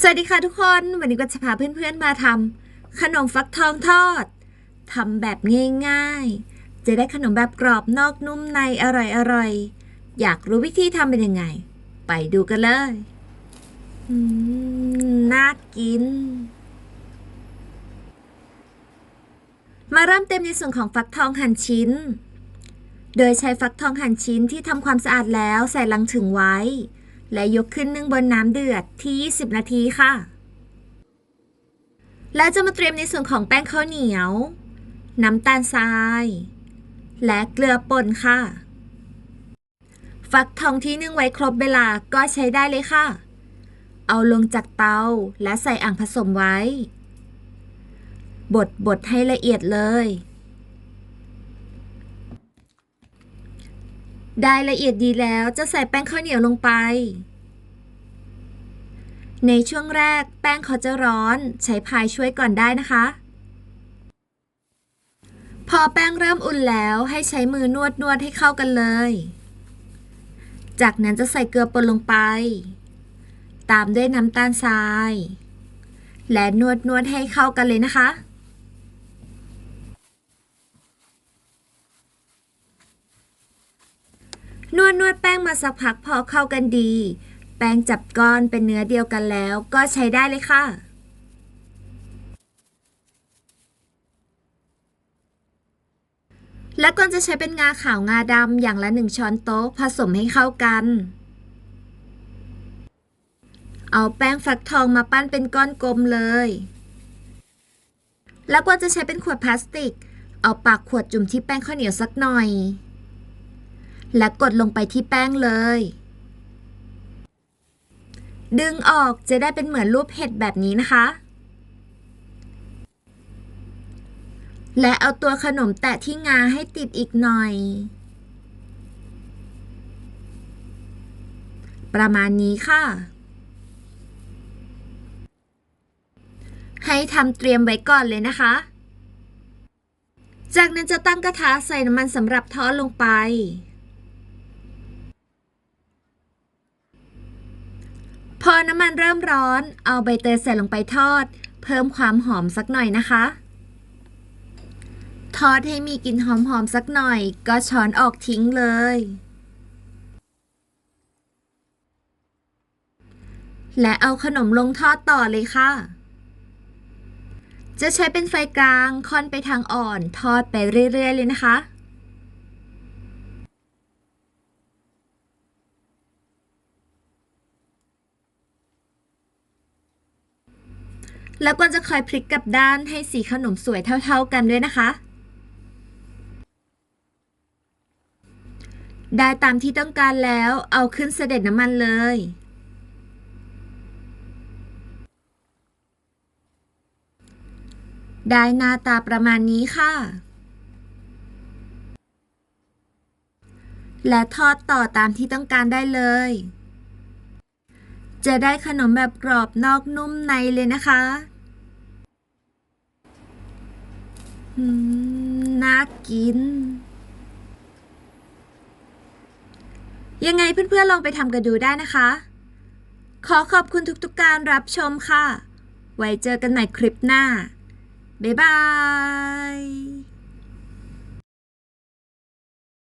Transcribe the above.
สวัสดีค่ะทุกคน วันนี้ก็จะพาเพื่อนๆมาทำขนมฟักทองทอดทำแบบง่ายๆ จะได้ขนมแบบกรอบนอกนุ่มในอร่อยๆ อยากรู้วิธีทำเป็นยังไง ไปดูกันเลยน่ากิน มาเริ่มเต็มในส่วนของฟักทองหั่นชิ้น โดยใช้ฟักทองหั่นชิ้นที่ทำความสะอาดแล้วใส่ลังถึงไว้ และยกขึ้นนึ่งบนน้ำเดือดที่ 20 นาทีค่ะ และจะมาเตรียมในส่วนของแป้งข้าวเหนียว น้ำตาลทราย และเกลือป่นค่ะ ฟักทองที่นึ่งไว้ครบเวลาก็ใช้ได้เลยค่ะ เอาลงจากเตาและใส่อ่างผสมไว้ บดบดให้ละเอียดเลย ได้ละเอียดดีแล้วจะใส่แป้งข้าวเหนียวลงไป ในช่วงแรกแป้งเขาจะร้อน ใช้พายช่วยก่อนได้นะคะ พอแป้งเริ่มอุ่นแล้วให้ใช้มือนวดนวดให้เข้ากันเลย จากนั้นจะใส่เกลือป่นลงไป ตามด้วยน้ำตาลทราย และนวดนวดให้เข้ากันเลยนะคะ นวดนวดแป้งมาสักพักพอเข้ากันดี แป้งจับก้อนเป็นเนื้อเดียวกันแล้วก็ใช้ได้เลยค่ะและก่อนจะใช้เป็นงาขาวงาดำอย่างละหนึ่งช้อนโต๊ะผสมให้เข้ากัน เอาแป้งฟักทองมาปั้นเป็นก้อนกลมเลย แล้วก็จะใช้เป็นขวดพลาสติก เอาปากขวดจุ่มที่แป้งข้าวเหนียวสักหน่อย และกดลงไปที่แป้งเลย ดึงออกจะได้เป็นเหมือนรูปเห็ดแบบนี้นะคะ และเอาตัวขนมแตะที่งาให้ติดอีกหน่อย ประมาณนี้ค่ะ ให้ทำเตรียมไว้ก่อนเลยนะคะจากนั้นจะตั้งกระทะใส่น้ำมันสำหรับทอดลงไป พอน้ำมันเริ่มร้อน เอาใบเตยใส่ลงไปทอด เพิ่มความหอมสักหน่อยนะคะ ทอดให้มีกลิ่นหอมๆสักหน่อย ก็ช้อนออกทิ้งเลย และเอาขนมลงทอดต่อเลยค่ะ จะใช้เป็นไฟกลางค่อนไปทางอ่อน ทอดไปเรื่อยๆเลยนะคะ แล้วก็จะคอยพลิกกลับด้านให้สีขนมสวยเท่าๆกันด้วยนะคะ ได้ตามที่ต้องการแล้วเอาขึ้นเสด็จน้ำมันเลย ได้หน้าตาประมาณนี้ค่ะ และทอดต่อตามที่ต้องการได้เลยจะได้ขนมแบบกรอบนอกนุ่มในเลยนะคะ น่ากิน ยังไงเพื่อนๆลองไปทำกันดูได้นะคะ ขอขอบคุณทุกๆการรับชมค่ะ ไว้เจอกันใหม่คลิปหน้า บ๊ายบาย